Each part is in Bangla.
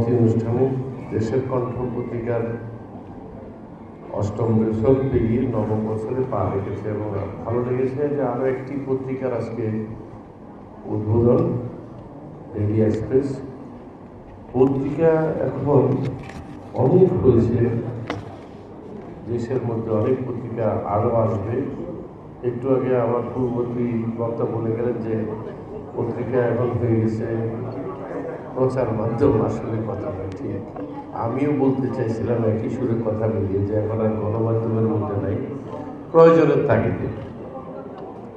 সমাপ্তি অনুষ্ঠানে দেশের কণ্ঠ পত্রিকার অষ্টম বছর পেরিয়ে নবম বছরে পা রেখেছে এবং ভালো লেগেছে যে আরও একটি পত্রিকার আজকে উদ্বোধন ডেইলি এক্সপ্রেস পত্রিকা এখন অনেক হয়েছে, দেশের মধ্যে অনেক পত্রিকা আরও আসবে। একটু আগে আমার পূর্ববর্তী বক্তা বলে গেলেন যে পত্রিকা এখন হয়ে গেছে প্রচার মাধ্যম আসলে কথা ঠিক আমিও বলতে চাইছিলাম একই সুরে কথা মিলিয়ে যে এখন আর গণমাধ্যমের মধ্যে নাই প্রয়োজনের তাগিদে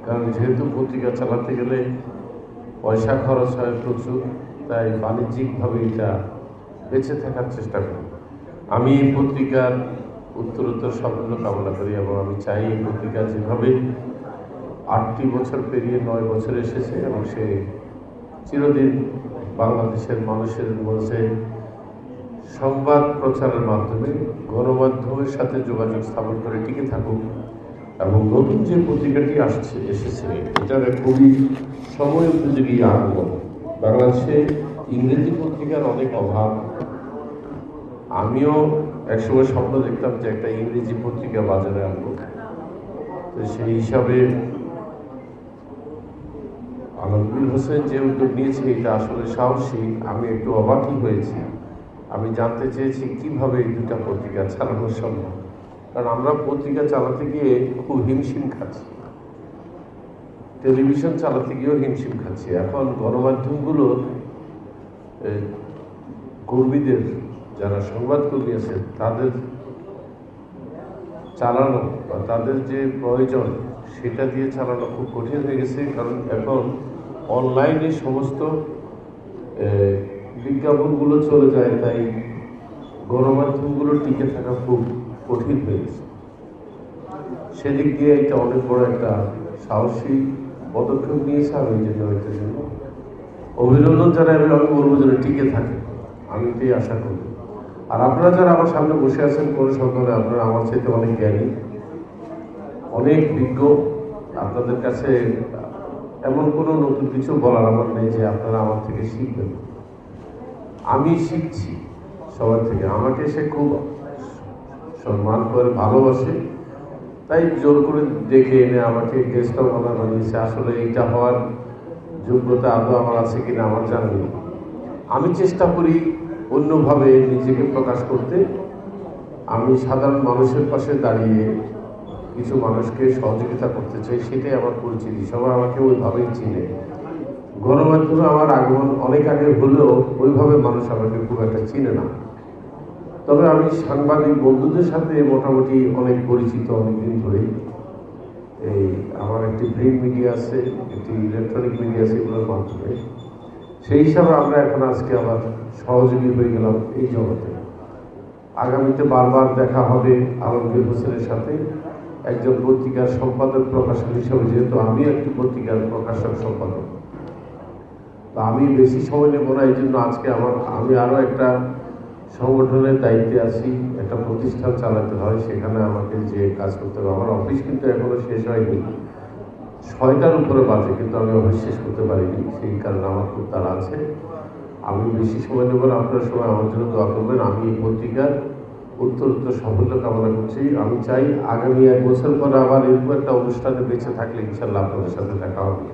কারণ যেহেতু পত্রিকা চালাতে গেলে পয়সা খরচ হয় প্রচুর, তাই বাণিজ্যিকভাবে এটা বেঁচে থাকার চেষ্টা করি আমি এই পত্রিকার উত্তরোত্তর সাফল্য কামনা করি এবং আমি চাই এই পত্রিকা যেভাবে আটটি বছর পেরিয়ে নয় বছর এসেছে এবং সে চিরদিন বাংলাদেশের মানুষের মধ্যে সংবাদ প্রচারের মাধ্যমে গণমাধ্যমের সাথে যোগাযোগ স্থাপন করে টিকে থাকুক এবং নতুন যে পত্রিকাটি আসছে, এসেছে, এটার খুবই সময় উপযোগী আগমন। বাংলাদেশে ইংরেজি পত্রিকার অনেক অভাব। আমিও একসময় স্বপ্ন দেখতাম যে একটা ইংরেজি পত্রিকা বাজারে আনব। তো সেই হিসাবে আলমগীর হোসেন যে উদ্যোগ নিয়েছে, এটা আসলে সাহসী। আমি একটু অবাকই হয়েছি। আমি জানতে চেয়েছি কীভাবে এই দুটা পত্রিকা চালানো সম্ভব। কারণ আমরা পত্রিকা চালাতে গিয়ে খুব হিমশিম খাচ্ছি। টেলিভিশন চালাতে গিয়েও হিমশিম খাচ্ছি। এখন গণমাধ্যমগুলো কর্মীদের যারা সংবাদকর্মী আছে, তাদের চালানো বা তাদের যে প্রয়োজন সেটা দিয়ে চালানো খুব কঠিন হয়ে গেছে, কারণ এখন অনলাইনে সমস্ত বিজ্ঞাপনগুলো চলে যায়, তাই গণমাধ্যমগুলো টিকে থাকা খুব কঠিন হয়ে গেছে। সেদিক দিয়ে এটা অনেক বড় একটা সাহসী পদক্ষেপ নিয়েছে আমি এই জন্য জন্য। অভিনন্দন জানাই, আমি আমি বলব যেন টিকে থাকে, আমি এটাই আশা করি। আর আপনারা যারা আমার সামনে বসে আছেন, কোনো সন্তানে আপনারা আমার চাইতে অনেক জ্ঞানী। অনেক বিজ্ঞ। আপনাদের কাছে এমন কোনো নতুন কিছু বলার আমার নেই যে আপনারা আমার থেকে শিখবেন। আমি শিখছি সবার থেকে। আমাকে সে খুব সম্মান করে, ভালোবাসে। তাই জোর করে দেখে এনে আমাকে গেস্ট অফ অনার বানিয়েছে। আসলে এইটা হওয়ার যোগ্যতা আদৌ আমার আছে কিনা আমার জানা আমি চেষ্টা করি অন্যভাবে নিজেকে প্রকাশ করতে। আমি সাধারণ মানুষের পাশে দাঁড়িয়ে কিছু মানুষকে সহযোগিতা করতে চাই, সেটাই আমার পরিচিতি সবাই আমাকে ওইভাবেই চিনে। গণমাধ্যমে আমার আগমন অনেক আগে হলেও ওইভাবে মানুষ আমাকে খুব একটা চিনে না। তবে আমি সাংবাদিক বন্ধুদের সাথে মোটামুটি অনেক পরিচিত অনেকদিন ধরেই। এই আমার একটি প্রিন্ট মিডিয়া আছে, একটি ইলেকট্রনিক মিডিয়া আছে এগুলোর মাধ্যমে। সেই হিসাবে আমরা এখন আজকে আবার সহযোগী হয়ে গেলাম এই জগতে। আগামীতে বারবার দেখা হবে আলমগীর হোসেনের সাথে। একজন পত্রিকার সম্পাদক, প্রকাশক হিসেবে, যেহেতু আমি একটি পত্রিকার প্রকাশক, সম্পাদক। তা আমি বেশি সময় নেব না, এই জন্য আজকে আমার, আমি আরও একটা সংগঠনের দায়িত্বে আছি, একটা প্রতিষ্ঠান চালাতে হয়, সেখানে আমাকে যে কাজ করতে হবে। আমার অফিস কিন্তু এখনও শেষ হয়নি। ছয়টার উপরে বাজে, কিন্তু আমি অফিস শেষ করতে পারিনি, সেই কারণে আমার খুব তারা আছে। আমি বেশি সময় নেব না, আপনার সময় আমার জন্য দোয়া করবেন। আমি এই পত্রিকার উত্তর সাফল্য কামনা করছি। আমি চাই আগামী এক বছর পর আবার এরকম একটা অনুষ্ঠানে বেঁচে থাকলে ইনশাল্লাহ আপনাদের সাথে দেখা হবে।